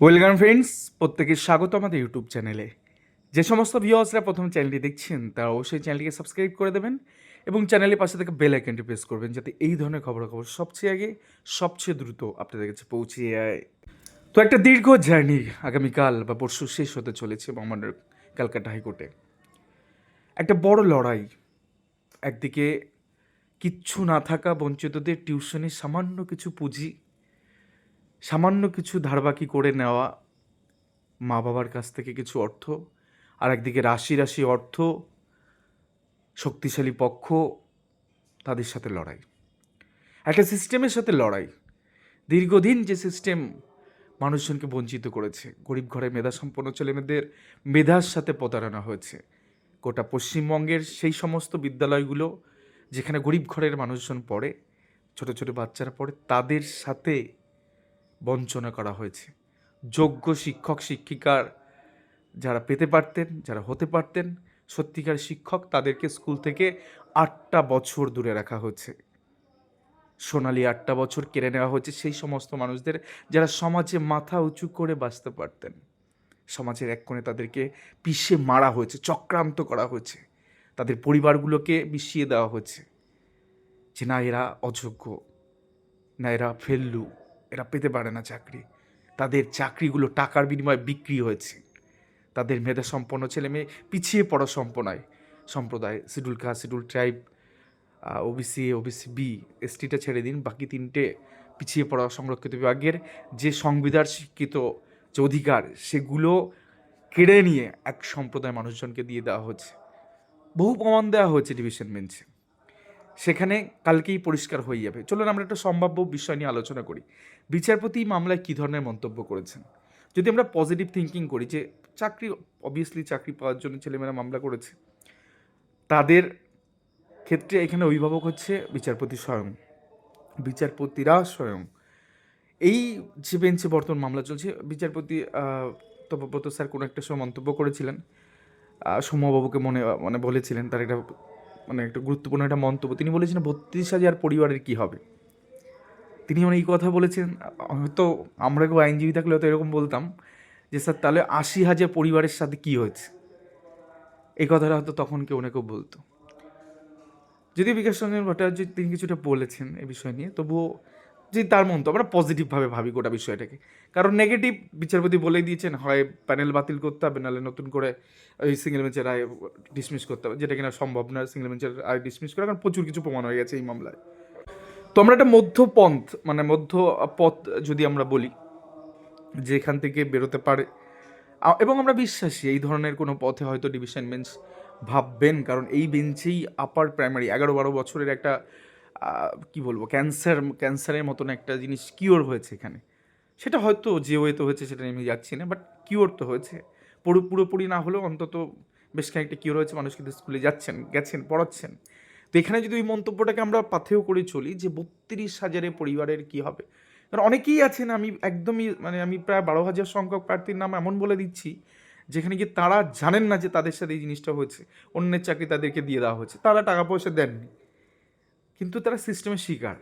Welcome friends প্রত্যেকে স্বাগত আমাদের ইউটিউব চ্যানেলে। যে সমস্ত ভিউয়ার্সরা প্রথম চ্যানেলটি দেখছেন তারা অবশ্যই চ্যানেলটিকে সাবস্ক্রাইব করে দেবেন এবং চ্যানেলের পাশে থেকে বেল আইকনটি প্রেস করবেন যাতে এই ধরনের খবরাখবর সবচেয়ে আগে, সবচেয়ে দ্রুত আপনাদের কাছে পৌঁছে যায়। তো একটা দীর্ঘ জার্নি আগামীকাল বা পরশু শেষ হতে চলেছে আমাদের ক্যালকাটা হাইকোর্টে। একটা বড় লড়াই। একদিকে কিচ্ছু না থাকা বঞ্চিতদের টিউশনে সামান্য কিছু পুঁজি সামান্য কিছু ধারবাকি করে নেওয়া মা বাবার কাছ থেকে কিছু অর্থ, আর একদিকে রাশি রাশি অর্থ, শক্তিশালী পক্ষ তাদের সাথে লড়াই। একটা সিস্টেমের সাথে লড়াই। দীর্ঘদিন যে সিস্টেম মানুষজনকে বঞ্চিত করেছে, গরিব ঘরে মেধাসম্পন্ন ছেলেমেয়েদের মেধার সাথে প্রতারণা হয়েছে। গোটা পশ্চিমবঙ্গের সেই সমস্ত বিদ্যালয়গুলো যেখানে গরিব ঘরের মানুষজন পড়ে, ছোট ছোট বাচ্চারা পড়ে, তাদের সাথে বঞ্চনা করা হয়েছে। যোগ্য শিক্ষক, শিক্ষিকার যারা পেতে পারতেন, যারা হতে পারতেন, সত্যিকার শিক্ষক তাদেরকে স্কুল থেকে আটটা বছর দূরে রাখা হচ্ছে সোনালি আটটা বছর কেড়ে নেওয়া হয়েছে। সেই সমস্ত মানুষদের যারা সমাজে মাথা উঁচু করে বাঁচতে পারতেন, সমাজের এক কোণে তাদেরকে পিষে মারা হয়েছে, চক্রান্ত করা হয়েছে। তাদের পরিবারগুলোকে মিশিয়ে দেওয়া হয়েছে। যে না এরা অযোগ্য, না এরা ফেললু এরা পেতে পারে না চাকরি। তাদের চাকরিগুলো টাকার বিনিময়ে বিক্রি হয়েছে। তাদের মেধা সম্পন্ন ছেলে মেয়ে পিছিয়ে পড়া সম্পনায় সম্প্রদায়, schedule caste schedule tribe OBC OBC B এসটিটা ছেড়ে দিন। বাকি তিনটে পিছিয়ে পড়া সংরক্ষিত বিভাগের যে সংবিধান শিক্ষিত যে অধিকার, সেগুলো কেড়ে নিয়ে এক সম্প্রদায় মানুষজনকে দিয়ে দেওয়া হচ্ছে বহু প্রমাণ দেওয়া হয়েছে ডিভিশন বেঞ্চে। সেখানে কালকেই পরিষ্কার হয়ে যাবে। চলুন আমরা একটা সম্ভাব্য বিষয় নিয়ে আলোচনা করি। বিচারপতি মামলায় কী ধরনের মন্তব্য করেছেন? যদি আমরা পজিটিভ থিঙ্কিং করি যে চাকরি অবভিয়াসলি চাকরি পাওয়ার জন্য ছেলেমেয়েরা মামলা করেছে, তাদের ক্ষেত্রে এখানে অভিভাবক হচ্ছে বিচারপতি স্বয়ং। বিচারপতিরা স্বয়ং। এই যে বেঞ্চে বর্তমান মামলা চলছে, বিচারপতি তপব্রত স্যার কোনো একটা সময় মন্তব্য করেছিলেন। সৌম্যবাবুকে মনে মানে বলেছিলেন, তার একটা মানে একটা গুরুত্বপূর্ণ একটা মন্তব্য। তিনি বলেছেন বত্রিশ হাজার পরিবারের কি হবে? তিনি মানে এই কথা বলেছেন, হয়তো আমরা কেউ আইনজীবী থাকলে হয়তো এরকম বলতাম যে, স্যার, তাহলে আশি হাজার পরিবারের সাথে কি হয়েছে? এই কথাটা হয়তো তখন কেউ না কেউ বলতো। যদিও বিকাশ রঞ্জন ভট্টাচার্য তিনি কিছুটা বলেছেন এ বিষয় নিয়ে, তবুও যে তার মন্তব্য আমরা পজিটিভভাবে ভাবি গোটা বিষয়টাকে। কারণ নেগেটিভ বিচারপতি বলেই দিয়েছেন, হয় প্যানেল বাতিল করতে হবে, নাহলে নতুন করে ওই সিঙ্গেল বেঞ্চের রায় ডিসমিস করতে হবে, যেটা কিনা সম্ভব না সিঙ্গেল বেঞ্চের রায় ডিসমিস করা, কারণ প্রচুর কিছু প্রমাণ হয়ে গেছে এই মামলায়। তো আমরা একটা মধ্যপন্থ মানে মধ্য পথ যদি আমরা বলি যে এখান থেকে বেরোতে পারে এবং আমরা বিশ্বাসী, এই ধরনের কোনো পথে হয়তো ডিভিশন বেঞ্চ ভাববেন, কারণ এই বেঞ্চেই আপার প্রাইমারি এগারো বারো বছরের একটা কি বলব ক্যান্সার ক্যান্সারের মতন একটা জিনিস কিওর হয়েছে এখানে। সেটা হয়তো যে ওয়েতে হয়েছে সেটা আমি যাচ্ছি না বাট কিওর তো হয়েছে। পুরো, পুরোপুরি না হলেও অন্তত বেশ খানিকটা কিওর হয়েছে, মানুষ কিন্তু স্কুলে যাচ্ছেন, গেছেন, পড়াচ্ছেন। তো এখানে যদি ওই মন্তব্যটাকে আমরা পাথেয় করে চলি যে বত্রিশ হাজারের পরিবারের কি হবে, কারণ অনেকেই আছেন, আমি একদমই মানে আমি প্রায় বারো হাজার সংখ্যক প্রার্থীর নাম এমন বলে দিচ্ছি, যেখানে গিয়ে তারা জানেন না যে তাদের সাথে এই জিনিসটা হয়েছে, অন্যের চাকরি তাদেরকে দিয়ে দেওয়া হয়েছে, তারা টাকা পয়সা দেননি। কিন্তু তারা সিস্টেমের শিকার।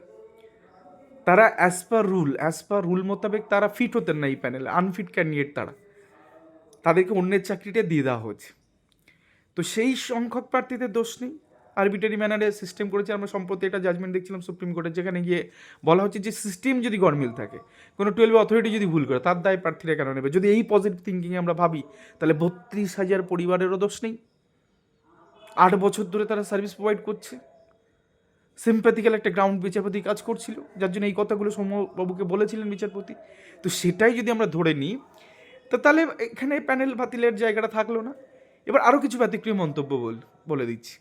তারা as per rule as per rule মোতাবেক তারা ফিট হতেন না এই প্যানেলে আনফিট ক্যান্ডিডেট তারা। তাদেরকে অন্যের চাকরিটা দিয়ে দেওয়া হয়েছে। তো সেই সংখ্যক প্রার্থীদের দোষ নেই। আরবিটারি ম্যানারে সিস্টেম করেছে। আমরা সম্প্রতি একটা জাজমেন্ট দেখছিলাম সুপ্রিম কোর্টে যেখানে গিয়ে বলা হচ্ছে যে সিস্টেম যদি গরমিল থাকে, কোনো টুয়েলভ অথরিটি যদি ভুল করে, তার দায় প্রার্থীরা কেন নেবে? যদি এই পজিটিভ থিঙ্কিংয়ে আমরা ভাবি, তাহলে বত্রিশ হাজার পরিবারেরও দোষ নেই। আট বছর ধরে তারা সার্ভিস প্রোভাইড করছে। সিম্প্যাথিক্যাল একটা গ্রাউন্ড বিচারপতি কাজ করছিল, যার জন্য এই কথাগুলো সৌম্যবাবুকে বলেছিলেন বিচারপতি। তো সেটাই যদি আমরা ধরে নিই, তো তাহলে এখানে প্যানেল বাতিলের জায়গাটা থাকল না। এবার আরও কিছু ব্যতিক্রিয় মন্তব্য বল, বলে দিচ্ছি।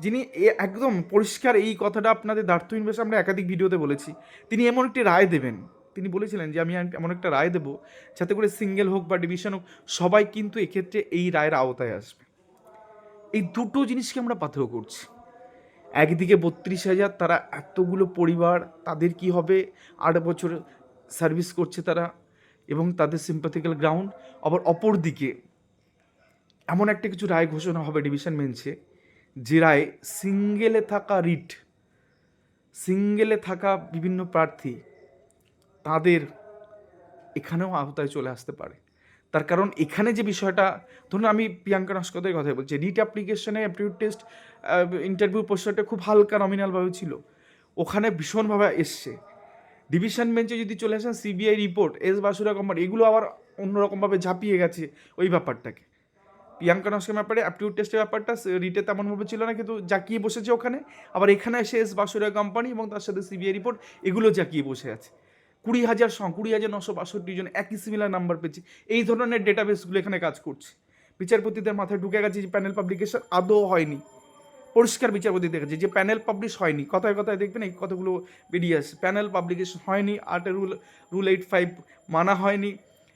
যিনি এ- একদম পরিষ্কার এই কথাটা আপনাদের দার্থহীন ভাষা আমরা একাধিক ভিডিওতে বলেছি, তিনি এমন একটি রায় দেবেন। তিনি বলেছিলেন যে, আমি এমন একটা রায় দেবো, যাতে করে সিঙ্গেল হোক বা ডিভিশন হোক, সবাই কিন্তু এক্ষেত্রে এই রায়ের আওতায় আসবে। এই দুটো জিনিসকে আমরা পাথেয় করছি। একদিকে বত্রিশ হাজার তারা এতগুলো পরিবার, তাদের কি হবে? আট বছর সার্ভিস করছে তারা এবং তাদের সিম্পাথিক্যাল গ্রাউন্ড আবার অপর দিকে এমন একটা কিছু রায় ঘোষণা হবে ডিভিশন বেঞ্চে যে রায় সিঙ্গেলে থাকা রিট সিঙ্গেলে থাকা বিভিন্ন প্রার্থী, তাদের এখানেও আওতায় চলে আসতে পারে। তার কারণ এখানে যে বিষয়টা, ধরুন আমি প্রিয়াঙ্কা নস্কদের কথাই বলছি রিট অ্যাপ্লিকেশনে অ্যাপটিউড টেস্ট ইন্টারভিউ প্রশ্নটা খুব হালকা নমিনালভাবে ছিল। ওখানে ভীষণভাবে এসছে। ডিভিশন বেঞ্চে যদি চলে আসেন সিবিআই রিপোর্ট এস বাসুরা কোম্পানি এগুলো আবার অন্যরকমভাবে ঝাঁপিয়ে গেছে ওই ব্যাপারটাকে। প্রিয়াঙ্কা নস্কের ব্যাপারে অ্যাপটিউড টেস্টের ব্যাপারটা রিটে তেমনভাবে ছিল না, কিন্তু জাকিয়ে বসেছে ওখানে। আবার এখানে এসে এস বাসুরা কোম্পানি এবং তার সাথে সিবিআই রিপোর্ট এগুলো জাকিয়ে বসে আছে। কুড়ি হাজার কুড়ি হাজার নশো বাষট্টি জন একই সিমিলার নাম্বার পেয়েছি। এই ধরনের ডেটাবেসগুলো এখানে কাজ করছে। বিচারপতিদের মাথায় ঢুকে গেছে যে প্যানেল পাবলিকেশন আদৌ হয়নি। পরিষ্কার বিচারপতি দেখেছে যে প্যানেল পাবলিশ হয়নি। কথায় কথায় দেখবেন এই কতগুলো বেরিয়ে আসে। প্যানেল পাবলিকেশন হয়নি আটের রুল রুল এইট ফাইভ মানা হয়নি।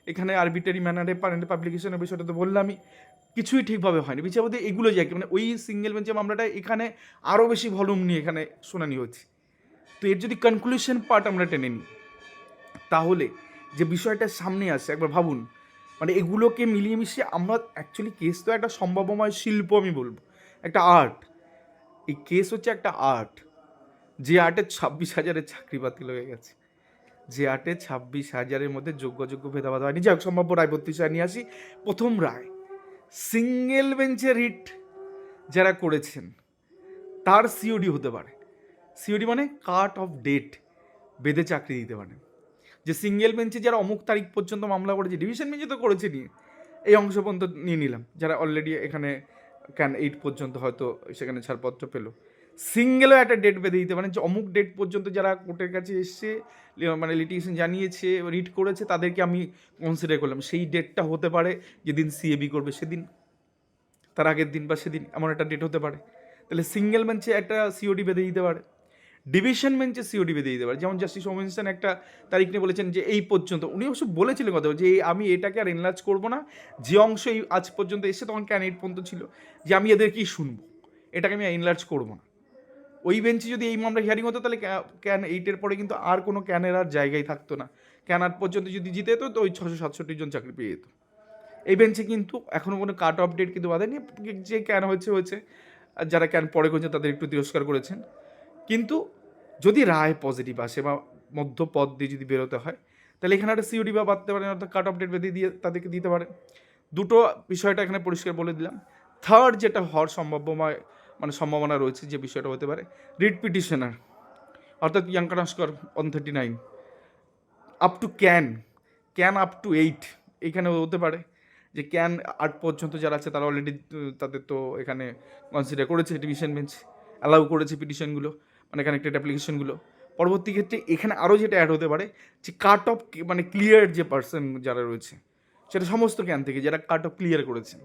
এখানে আরবিটারি ম্যানারে প্যানেল পাবলিকেশনের বিষয়টা তো বললামই। কিছুই ঠিকভাবে হয়নি। বিচারপতি এগুলো যায় মানে ওই সিঙ্গেল বেঞ্চের মামলাটা এখানে আরও বেশি ভলিউম নিয়ে এখানে শুনানি হচ্ছে তো এর যদি কনক্লুশন পার্ট আমরা টেনে নিই। তাহলে যে বিষয়টা সামনে আসছে একবার ভাবুন। মানে এগুলোকে মিলিয়ে মিশিয়ে আমরা অ্যাকচুয়ালি কেস তো একটা সম্ভাবময় শিল্প আমি বলব। একটা আর্ট এই কেস হচ্ছে একটা আর্ট যে আর্টের ছাব্বিশ হাজারের চাকরি বাতিল হয়ে গেছে। যে আর্টে ছাব্বিশ হাজারের মধ্যে যোগ্য যোগ্য ভেদাভেদ হয়নি। যাই হোক, সম্ভাব্য রায় বত্রিশ নিয়ে আসি। প্রথম রায় সিঙ্গেল বেঞ্চে রিট যারা করেছেন, তার সিওডি হতে পারে। সিওডি মানে কাট অফ ডেট বেঁধে চাকরি দিতে পারে যে সিঙ্গেল বেঞ্চে যারা অমুক তারিখ পর্যন্ত মামলা করেছে ডিভিশন বেঞ্চে তো করেছে নিয়ে এই অংশ পর্যন্ত নিয়ে নিলাম। যারা অলরেডি এখানে ক্যান এইট পর্যন্ত হয়তো সেখানে ছাড়পত্র পেল। সিঙ্গেলও একটা ডেট বেঁধে দিতে যে অমুক ডেট পর্যন্ত যারা কোর্টের কাছে এসছে মানে লিটিগেশন জানিয়েছে রিট করেছে, তাদেরকে আমি কনসিডার করলাম। সেই ডেটটা হতে পারে যেদিন সিএবি করবে সেদিন। তার আগের দিন বা সেদিন এমন একটা ডেট হতে পারে। তাহলে সিঙ্গেল বেঞ্চে একটা সিওডি বেঁধে দিতে পারে। ডিভিশন বেঞ্চে সিওডি বেঁধে দিতে পারে। যেমন জাস্টিস ওমেনসন একটা তারিখ নিয়ে বলেছেন যে এই পর্যন্ত। উনি অবশ্য বলেছিলেন কথা যে আমি এটাকে আর এনলার্জ করব না। যে অংশ এই আজ পর্যন্ত এসে তখন ক্যান এইট পর্যন্ত ছিল। যে আমি এদেরকেই শুনব? এটাকে আমি এনলার্জ করব না। ওই বেঞ্চে যদি এই মামলা হিয়ারিং হতো, তাহলে ক্যা- ক্যান এইটের পরে কিন্তু আর কোনো ক্যানের আর জায়গায় থাকতো না। ক্যান আট পর্যন্ত যদি জিতে যেত, তো ওই ছশো সাতষট্টি জন চাকরি পেয়ে যেত। এই বেঞ্চে কিন্তু এখনও কোনো কাট অফ ডেট কিন্তু বাঁধেনি যে ক্যান হয়েছে হয়েছে। আর যারা ক্যান পরে করেছে, তাদের একটু তিরস্কার করেছেন। কিন্তু যদি রায় পজিটিভ আসে বা মধ্য পদ দিয়ে যদি বেরোতে হয়, তাহলে এখানে একটা সিওডি বা বাঁধতে পারেন অর্থাৎ কাট অফ ডেট বেঁধে দিয়ে তাদেরকে দিতে পারে। দুটো বিষয়টা এখানে পরিষ্কার বলে দিলাম। থার্ড যেটা হওয়ার সম্ভাব্যময় মানে সম্ভাবনা রয়েছে যে বিষয়টা হতে পারে রিট পিটিশনার অর্থাৎ Priyanka Naskar one thirty nine up to can can up to eight এইখানে হতে পারে। যে ক্যান আট পর্যন্ত যারা আছে, তারা অলরেডি তাদের তো এখানে কনসিডার করেছে ডিভিশন বেঞ্চ অ্যালাউ করেছে পিটিশনগুলো মানে কানেক্টেড অ্যাপ্লিকেশনগুলো পরবর্তী ক্ষেত্রে এখানে আরও যেটা অ্যাড হতে পারে, যে কাট অফ মানে ক্লিয়ার যে পার্সন যারা রয়েছে, সেটা সমস্ত জ্ঞান থেকে, যারা কাট অফ ক্লিয়ার করেছেন।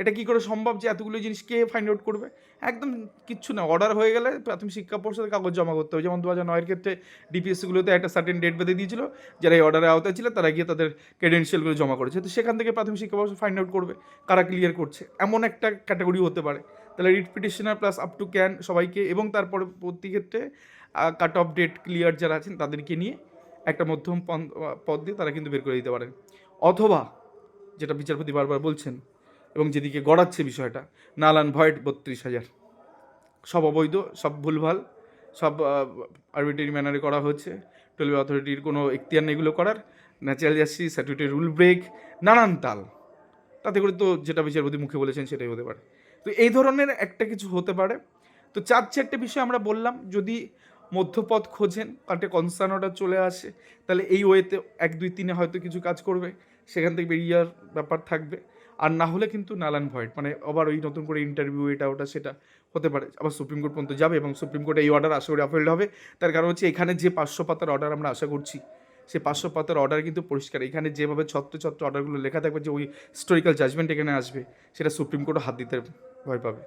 এটা কি করে সম্ভব যে এতগুলো জিনিস কে ফাইন্ড আউট করবে? একদম কিচ্ছু না। অর্ডার হয়ে গেলে প্রাথমিক শিক্ষা পর্ষদের কাগজ জমা করতে হবে। যেমন দু হাজার নয়ের ক্ষেত্রে ডিপিএসসিগুলোতে একটা সার্টেন ডেট বেঁধে দিয়েছিল, যারা এই অর্ডারের আওতায় ছিল, তারা গিয়ে তাদের ক্রেডেন্সিয়ালগুলো জমা করেছে। তো সেখান থেকে প্রাথমিক শিক্ষা পর্ষদ ফাইন্ড আউট করবে, কারা ক্লিয়ার করছে। এমন একটা ক্যাটাগরি হতে পারে। তাহলে writ petitioner plus up to can সবাইকে এবং তারপরে প্রতি ক্ষেত্রে কাট অফ ডেট ক্লিয়ার যারা আছেন তাদেরকে নিয়ে একটা মধ্যম পদ দিয়ে তারা কিন্তু বের করে দিতে পারেন। অথবা, যেটা বিচারপতি বারবার বলছেন এবং যেদিকে গড়াচ্ছে বিষয়টা, নালান ভয়েড বত্রিশ হাজার। সব অবৈধ, সব ভুলভাল, সব আরবিটারি ম্যানারে করা হচ্ছে। টুয়েলভ অথরিটির কোনো এখতিয়ার নেই এগুলো করার। Natural justice statutory rule break নানান তাল। তাতে করে তো যেটা বিচারপতি মুখে বলেছেন সেটাই হতে পারে। তো এই ধরনের একটা কিছু হতে পারে। তো চার চারটে বিষয় আমরা বললাম, যদি মধ্যপথ খোঁজেন কাটে কনসার্ন অর্ডার চলে আসে, তাহলে এই ওয়েতে এক দুই তিনে হয়তো কিছু কাজ করবে, সেখান থেকে বেরিয়ে ব্যাপার থাকবে। আর না হলে কিন্তু নালান ভয়েড মানে আবার ওই নতুন করে ইন্টারভিউ এটা ওটা সেটা হতে পারে, আবার সুপ্রিম কোর্ট পর্যন্ত যাবে এবং সুপ্রিম কোর্টে এই অর্ডার আশা করি অফেল্ড হবে। তার কারণ হচ্ছে এখানে যে পাঁচশো পাতার অর্ডার আমরা আশা করছি সেই পাঁচশো পাতার অর্ডার কিন্তু পরিষ্কার। এখানে যেভাবে ছত্র ছত্র অর্ডারগুলো লেখা থাকবে যে ওই হিস্টোরিক্যাল জাজমেন্ট এখানে আসবে, সেটা সুপ্রিম কোর্টও হাত দিতে ভয় পাবে।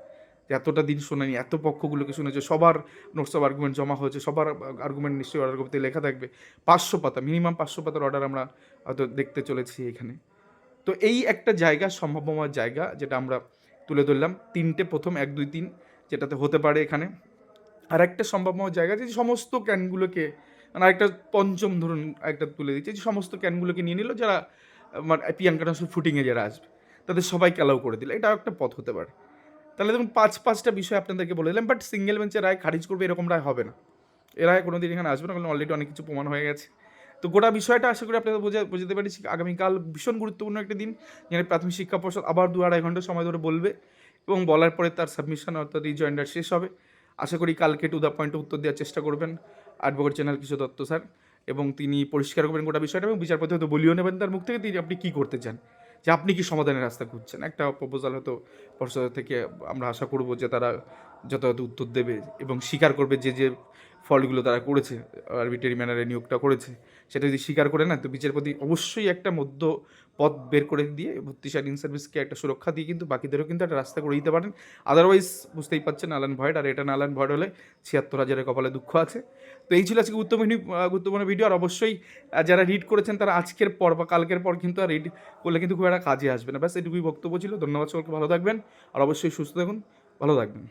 যে এতটা দিন শোনানি, এত পক্ষগুলোকে শুনেছে, সবার নোটস অফ আর্গুমেন্ট জমা হয়েছে, সবার আর্গুমেন্ট নিশ্চয়ই অর্ডার করতে লেখা থাকবে। পাঁচশো পাতা মিনিমাম পাঁচশো পাতার অর্ডার আমরা হয়তো দেখতে চলেছি এখানে। তো এই একটা জায়গা সম্ভাব্যময় জায়গা, যেটা আমরা তুলে ধরলাম, তিনটে প্রথম, এক, দুই, তিন, যেটাতে হতে পারে এখানে। আর একটা সম্ভাব্যময় জায়গা যে সমস্ত ক্যানগুলোকে মানে একটা পঞ্চম ধরুন একটা তুলে দিচ্ছে, যে সমস্ত ক্যানগুলোকে নিয়ে নিল যারা মানে প্রিয়াঙ্কা নাসুর ফুটিংয়ে যারা আসবে, তাদের সবাইকে অ্যালাউ করে দিল। এটাও একটা পথ হতে পারে। তাহলে দেখুন, পাঁচ, পাঁচটা বিষয় আপনাদেরকে বলে দিলাম বাট সিঙ্গেল বেঞ্চের রায় খারিজ করবে এরকম রায় হবে না। এ রায় কোনো দিন এখানে আসবে না, কারণ অলরেডি অনেক কিছু প্রমাণ হয়ে গেছে। তো গোটা বিষয়টা আশা করি আপনাদের বোঝা, বোঝাতে পারছি। আগামীকাল ভীষণ গুরুত্বপূর্ণ একটা দিন, যেখানে প্রাথমিক শিক্ষা পর্ষদ আবার দু আড়াই ঘণ্টা সময় ধরে বলবে, এবং বলার পরে তার সাবমিশন অর্থাৎ রিজয়েন্ডার শেষ হবে। আশা করি কালকে টু দ্য পয়েন্টে উত্তর দেওয়ার চেষ্টা করবেন। অ্যাডভোকেট চ্যানেল কিশোর দত্ত স্যার এবং তিনি পরিষ্কার করবেন গোটা বিষয়টা এবং বিচারপতি হয়তো বলিও নেবেন তার মুখ থেকে তিনি আপনি কী করতে চান, যে আপনি কি সমাধানের রাস্তা খুঁজছেন। একটা প্রপোজাল হয়তো পর্ষদ থেকে আমরা আশা করব যে তারা যথাযথ উত্তর দেবে এবং স্বীকার করবে যে যে ফলগুলো তারা করেছে আরবিটারি ম্যানারে নিয়োগটা করেছে। সেটা যদি স্বীকার করে না তো বিচারপতি অবশ্যই একটা মধ্য পথ বের করে দিয়ে ভর্তিশাল ইন সার্ভিসকে একটা সুরক্ষা দিয়ে কিন্তু বাকিদেরও কিন্তু একটা রাস্তা করে দিতে পারেন। আদারওয়াইজ বুঝতেই পারছেন আলান ভয়েড, আর এটা না আলান ভয়েড হলে ছিয়াত্তর হাজারের কপালে দুঃখ আছে। তো এই ছিল আজকে গুরুত্বপূর্ণ গুরুত্বপূর্ণ ভিডিও আর অবশ্যই যারা রিড করেছেন তারা আজকের পর বা কালকের পর কিন্তু আর রিড করলে কিন্তু খুব একটা কাজে আসবে না। ব্যাস, এটুকুই বক্তব্য ছিল। ধন্যবাদ সকলকে, ভালো থাকবেন। আর অবশ্যই সুস্থ থাকুন, ভালো থাকবেন।